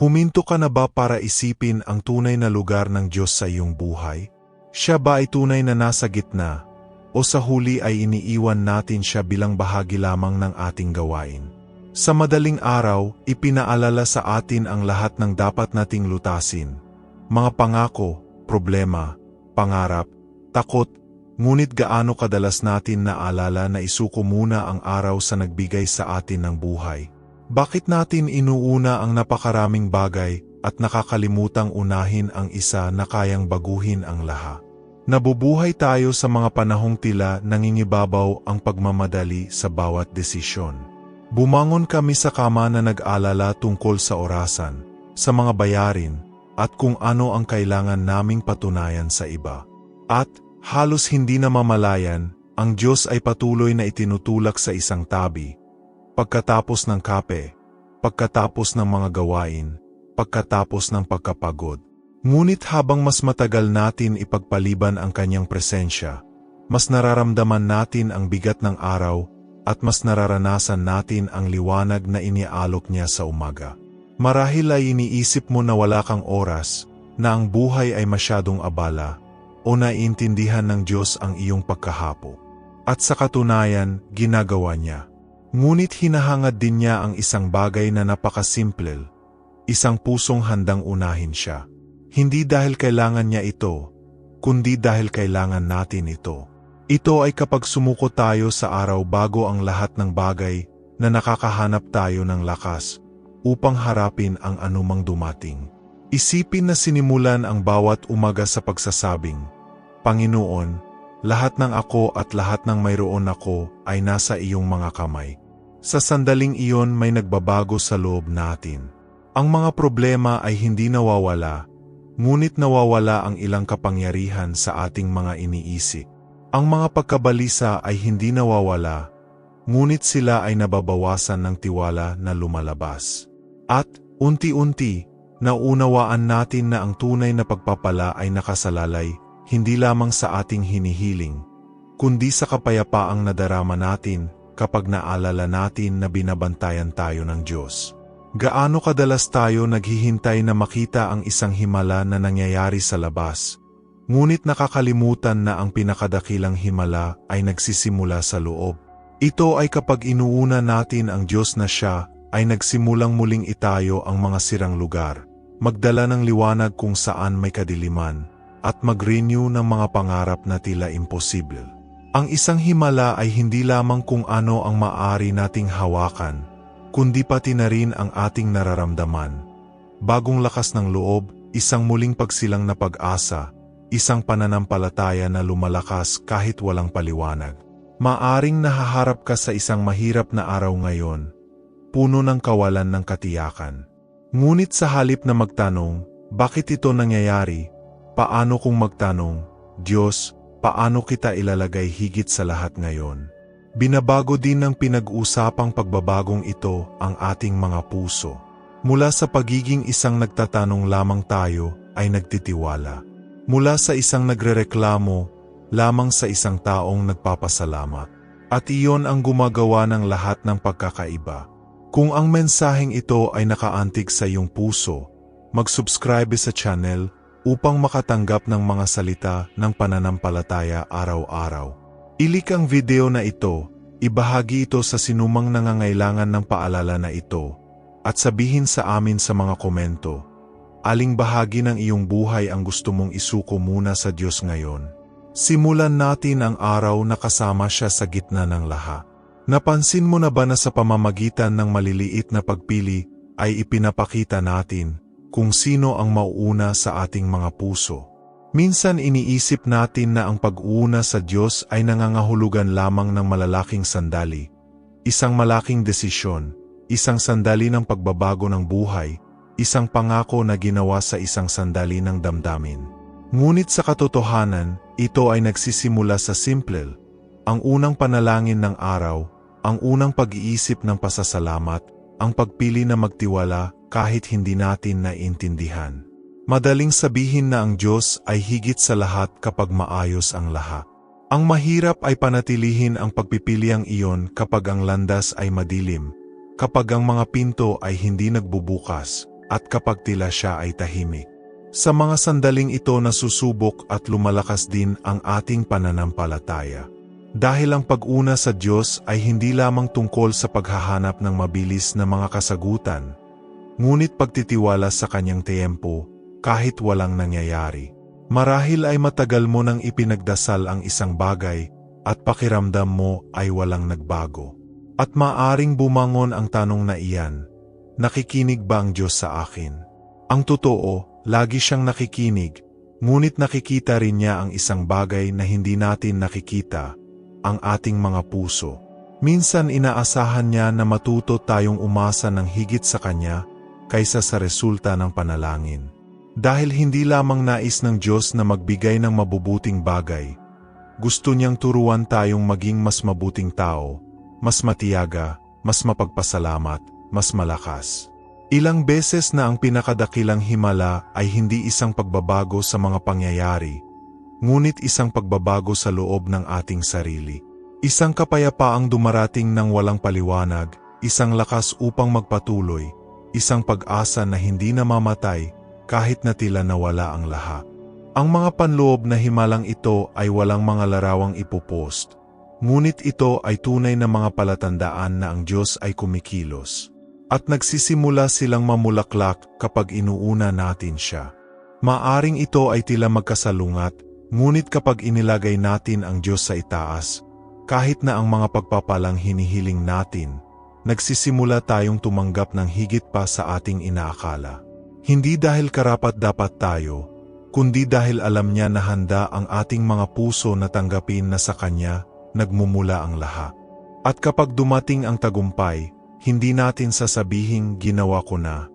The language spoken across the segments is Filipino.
Huminto ka na ba para isipin ang tunay na lugar ng Diyos sa iyong buhay? Siya ba ay tunay na nasa gitna? O sa huli ay iniiwan natin siya bilang bahagi lamang ng ating gawain? Sa madaling araw, ipinaalala sa atin ang lahat ng dapat nating lutasin. Mga pangako, problema, pangarap, takot, ngunit gaano kadalas natin naalala na isuko muna ang araw sa nagbigay sa atin ng buhay. Bakit natin inuuna ang napakaraming bagay at nakakalimutang unahin ang isa na kayang baguhin ang laha? Nabubuhay tayo sa mga panahong tila nangingibabaw ang pagmamadali sa bawat desisyon. Bumangon kami sa kama na nag-alala tungkol sa orasan, sa mga bayarin, at kung ano ang kailangan naming patunayan sa iba. At, halos hindi na mamalayan, ang Diyos ay patuloy na itinutulak sa isang tabi, pagkatapos ng kape, pagkatapos ng mga gawain, pagkatapos ng pagkapagod. Ngunit habang mas matagal natin ipagpaliban ang kanyang presensya, mas nararamdaman natin ang bigat ng araw at mas nararanasan natin ang liwanag na iniaalok niya sa umaga. Marahil ay iniisip mo na wala kang oras, na ang buhay ay masyadong abala, o naiintindihan ng Diyos ang iyong pagkahapo. At sa katunayan, ginagawa niya. Ngunit hinahangad din niya ang isang bagay na napakasimple, isang pusong handang unahin siya. Hindi dahil kailangan niya ito, kundi dahil kailangan natin ito. Ito ay kapag sumuko tayo sa araw bago ang lahat ng bagay na nakakahanap tayo ng lakas upang harapin ang anumang dumating. Isipin na sinimulan ang bawat umaga sa pagsasabing, Panginoon, lahat ng ako at lahat ng mayroon ako ay nasa iyong mga kamay. Sa sandaling iyon may nagbabago sa loob natin. Ang mga problema ay hindi nawawala, ngunit nawawala ang ilang kapangyarihan sa ating mga iniisip. Ang mga pagkabalisa ay hindi nawawala, ngunit sila ay nababawasan ng tiwala na lumalabas. At, unti-unti, naunawaan natin na ang tunay na pagpapala ay nakasalalay, hindi lamang sa ating hinihiling, kundi sa kapayapaang nadarama natin kapag naalala natin na binabantayan tayo ng Diyos. Gaano kadalas tayo naghihintay na makita ang isang himala na nangyayari sa labas, Ngunit nakakalimutan na ang pinakadakilang himala ay nagsisimula sa loob. Ito ay kapag inuuna natin ang Diyos na siya ay nagsimulang muling itayo ang mga sirang lugar, magdala ng liwanag kung saan may kadiliman, at mag-renew ng mga pangarap na tila imposible. Ang isang himala ay hindi lamang kung ano ang maaari nating hawakan, kundi pati na rin ang ating nararamdaman. Bagong lakas ng loob, isang muling pagsilang na pag-asa, isang pananampalataya na lumalakas kahit walang paliwanag. Maaring nahaharap ka sa isang mahirap na araw ngayon, puno ng kawalan ng katiyakan. Ngunit sa halip na magtanong, bakit ito nangyayari? Paano kung magtanong, Diyos, paano kita ilalagay higit sa lahat ngayon? Binabago din ng pinag-usapang pagbabagong ito ang ating mga puso. Mula sa pagiging isang nagtatanong lamang tayo ay nagtitiwala. Mula sa isang nagrereklamo, lamang sa isang taong nagpapasalamat. At iyon ang gumagawa ng lahat ng pagkakaiba. Kung ang mensaheng ito ay nakaantig sa iyong puso, mag-subscribe sa channel upang makatanggap ng mga salita ng pananampalataya araw-araw. Ilik ang video na ito, ibahagi ito sa sinumang nangangailangan ng paalala na ito, at sabihin sa amin sa mga komento. Aling bahagi ng iyong buhay ang gusto mong isuko muna sa Diyos ngayon? Simulan natin ang araw na kasama siya sa gitna ng laha. Napansin mo na ba na sa pamamagitan ng maliliit na pagpili ay ipinapakita natin kung sino ang mauuna sa ating mga puso? Minsan iniisip natin na ang pag-uuna sa Diyos ay nangangahulugan lamang ng malalaking sandali, isang malaking desisyon, isang sandali ng pagbabago ng buhay, isang pangako na ginawa sa isang sandali ng damdamin. Ngunit sa katotohanan, ito ay nagsisimula sa simple, ang unang panalangin ng araw, ang unang pag-iisip ng pasasalamat, ang pagpili na magtiwala kahit hindi natin naiintindihan. Madaling sabihin na ang Diyos ay higit sa lahat kapag maayos ang lahat. Ang mahirap ay panatilihin ang pagpipiliang iyon kapag ang landas ay madilim, kapag ang mga pinto ay hindi nagbubukas, at kapag tila siya ay tahimik. Sa mga sandaling ito nasusubok at lumalakas din ang ating pananampalataya. Dahil ang pag-una sa Diyos ay hindi lamang tungkol sa paghahanap ng mabilis na mga kasagutan, ngunit pagtitiwala sa kanyang tiempo kahit walang nangyayari. Marahil ay matagal mo nang ipinagdasal ang isang bagay at pakiramdam mo ay walang nagbago. At maaring bumangon ang tanong na iyan, nakikinig ba ang Diyos sa akin? Ang totoo, lagi siyang nakikinig, ngunit nakikita rin niya ang isang bagay na hindi natin nakikita, ang ating mga puso. Minsan inaasahan niya na matuto tayong umasa ng higit sa Kanya kaysa sa resulta ng panalangin. Dahil hindi lamang nais ng Diyos na magbigay ng mabubuting bagay, gusto niyang turuan tayong maging mas mabuting tao, mas matiyaga, mas mapagpasalamat, mas malakas. Ilang beses na ang pinakadakilang himala ay hindi isang pagbabago sa mga pangyayari, ngunit isang pagbabago sa loob ng ating sarili. Isang kapayapaang dumarating ng walang paliwanag, isang lakas upang magpatuloy, isang pag-asa na hindi namamatay kahit na tila nawala ang lahat. Ang mga panloob na himalang ito ay walang mga larawang ipopost, ngunit ito ay tunay na mga palatandaan na ang Diyos ay kumikilos at nagsisimula silang mamulaklak kapag inuuna natin siya. Maaring ito ay tila magkasalungat, ngunit kapag inilagay natin ang Diyos sa itaas, kahit na ang mga pagpapalang hinihiling natin, nagsisimula tayong tumanggap ng higit pa sa ating inaakala. Hindi dahil karapat dapat tayo, kundi dahil alam niya na handa ang ating mga puso na tanggapin na sa Kanya nagmumula ang lahat. At kapag dumating ang tagumpay, hindi natin sasabihin ginawa ko na,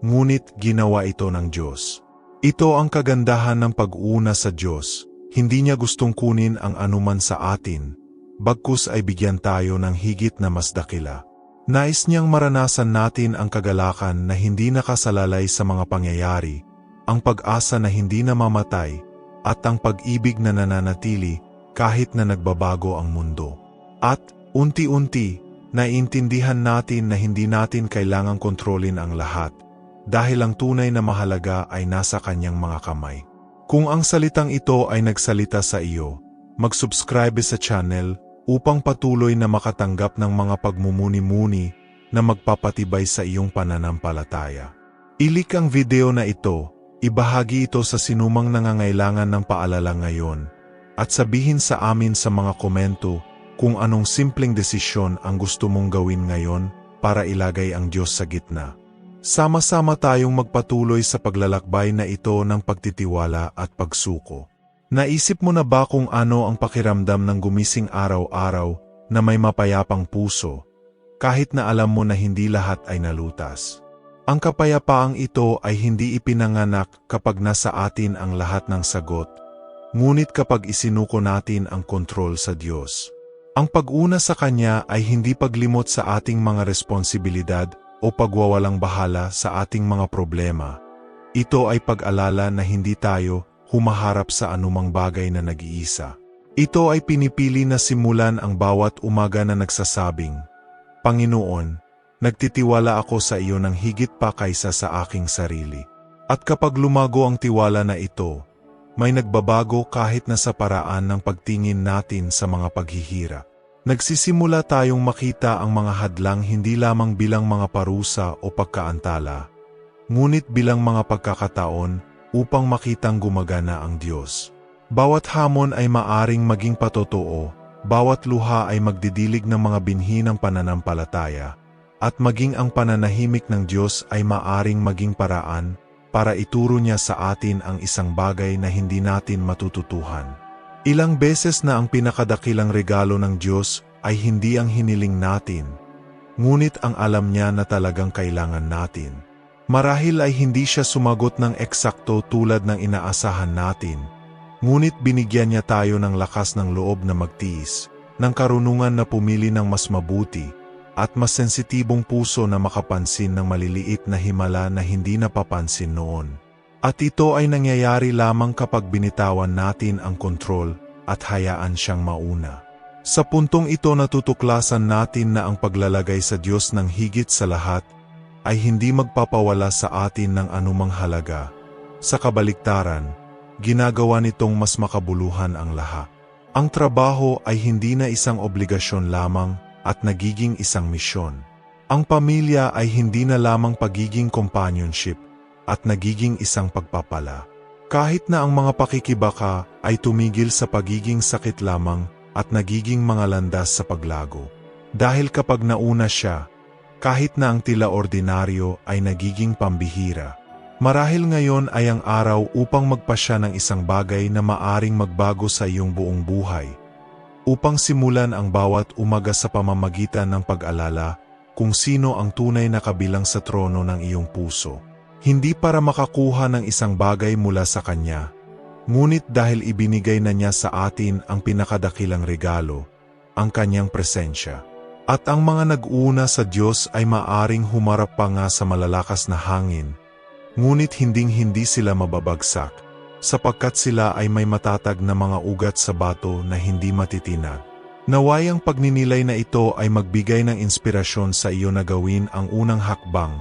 ngunit ginawa ito ng Diyos. Ito ang kagandahan ng pag-una sa Diyos, hindi niya gustong kunin ang anuman sa atin, bagkus ay bigyan tayo ng higit na mas dakila. Nais niyang maranasan natin ang kagalakan na hindi nakasalalay sa mga pangyayari, ang pag-asa na hindi namamatay, at ang pag-ibig na nananatili kahit na nagbabago ang mundo. At, unti-unti, naiintindihan natin na hindi natin kailangang kontrolin ang lahat dahil ang tunay na mahalaga ay nasa kanyang mga kamay. Kung ang salitang ito ay nagsalita sa iyo, mag-subscribe sa channel upang patuloy na makatanggap ng mga pagmumuni-muni na magpapatibay sa iyong pananampalataya. Ilik ang video na ito, ibahagi ito sa sinumang nangangailangan ng paalala ngayon, at sabihin sa amin sa mga komento kung anong simpleng desisyon ang gusto mong gawin ngayon para ilagay ang Diyos sa gitna. Sama-sama tayong magpatuloy sa paglalakbay na ito ng pagtitiwala at pagsuko. Naisip mo na ba kung ano ang pakiramdam ng gumising araw-araw na may mapayapang puso, kahit na alam mo na hindi lahat ay nalutas? Ang kapayapaang ito ay hindi ipinanganak kapag nasa atin ang lahat ng sagot, ngunit kapag isinuko natin ang kontrol sa Diyos. Ang pag-una sa Kanya ay hindi paglimot sa ating mga responsibilidad o pagwawalang bahala sa ating mga problema. Ito ay pag-alala na hindi tayo humaharap sa anumang bagay na nag-iisa. Ito ay pinipili na simulan ang bawat umaga na nagsasabing, Panginoon, nagtitiwala ako sa iyo ng higit pa kaysa sa aking sarili. At kapag lumago ang tiwala na ito, may nagbabago kahit na sa paraan ng pagtingin natin sa mga paghihirap. Nagsisimula tayong makita ang mga hadlang hindi lamang bilang mga parusa o pagkaantala, ngunit bilang mga pagkakataon upang makitang gumagana ang Diyos. Bawat hamon ay maaring maging patotoo, bawat luha ay magdidilig ng mga binhi ng pananampalataya, at maging ang pananahimik ng Diyos ay maaring maging paraan para ituro niya sa atin ang isang bagay na hindi natin matututuhan. Ilang beses na ang pinakadakilang regalo ng Diyos ay hindi ang hiniling natin, ngunit ang alam niya na talagang kailangan natin. Marahil ay hindi siya sumagot ng eksakto tulad ng inaasahan natin, ngunit binigyan niya tayo ng lakas ng loob na magtiis, ng karunungan na pumili ng mas mabuti, at mas sensitibong puso na makapansin ng maliliit na himala na hindi napapansin noon. At ito ay nangyayari lamang kapag binitawan natin ang kontrol at hayaan siyang mauna. Sa puntong ito natutuklasan natin na ang paglalagay sa Diyos ng higit sa lahat ay hindi magpapawala sa atin ng anumang halaga. Sa kabaliktaran, ginagawa nitong mas makabuluhan ang lahat. Ang trabaho ay hindi na isang obligasyon lamang at nagiging isang misyon. Ang pamilya ay hindi na lamang pagiging companionship at nagiging isang pagpapala. Kahit na ang mga pakikibaka ay tumigil sa pagiging sakit lamang at nagiging mga landas sa paglago. Dahil kapag nauna siya, kahit na ang tila ordinaryo ay nagiging pambihira. Marahil ngayon ay ang araw upang magpasya ng isang bagay na maaring magbago sa iyong buong buhay. Upang simulan ang bawat umaga sa pamamagitan ng pag-alala kung sino ang tunay na kabilang sa trono ng iyong puso. Hindi para makakuha ng isang bagay mula sa Kanya, ngunit dahil ibinigay na niya sa atin ang pinakadakilang regalo, ang Kanyang presensya. At ang mga nag-una sa Diyos ay maaring humarap pa nga sa malalakas na hangin, ngunit hinding-hindi sila mababagsak, sapagkat sila ay may matatag na mga ugat sa bato na hindi matitinag. Naway ang pagninilay na ito ay magbigay ng inspirasyon sa iyo na gawin ang unang hakbang,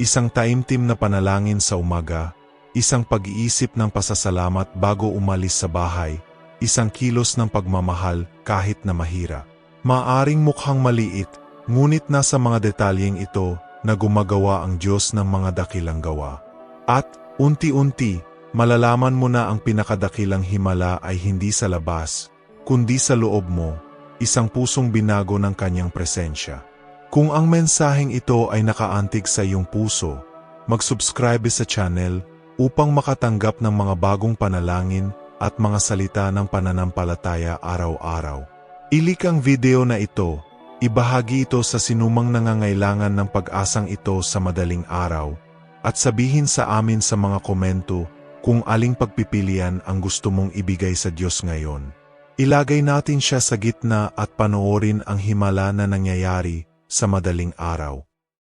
isang taimtim na panalangin sa umaga, isang pag-iisip ng pasasalamat bago umalis sa bahay, isang kilos ng pagmamahal kahit na mahira. Maaring mukhang maliit, ngunit nasa mga detalyeng ito na gumagawa ang Diyos ng mga dakilang gawa. At, unti-unti, malalaman mo na ang pinakadakilang himala ay hindi sa labas, kundi sa loob mo, isang pusong binago ng kanyang presensya. Kung ang mensaheng ito ay nakaantig sa iyong puso, mag-subscribe sa channel upang makatanggap ng mga bagong panalangin at mga salita ng pananampalataya araw-araw. Ilik ang video na ito, ibahagi ito sa sinumang nangangailangan ng pag-asang ito sa madaling araw, at sabihin sa amin sa mga komento kung aling pagpipilian ang gusto mong ibigay sa Diyos ngayon. Ilagay natin siya sa gitna at panoorin ang himala na nangyayari sa madaling araw.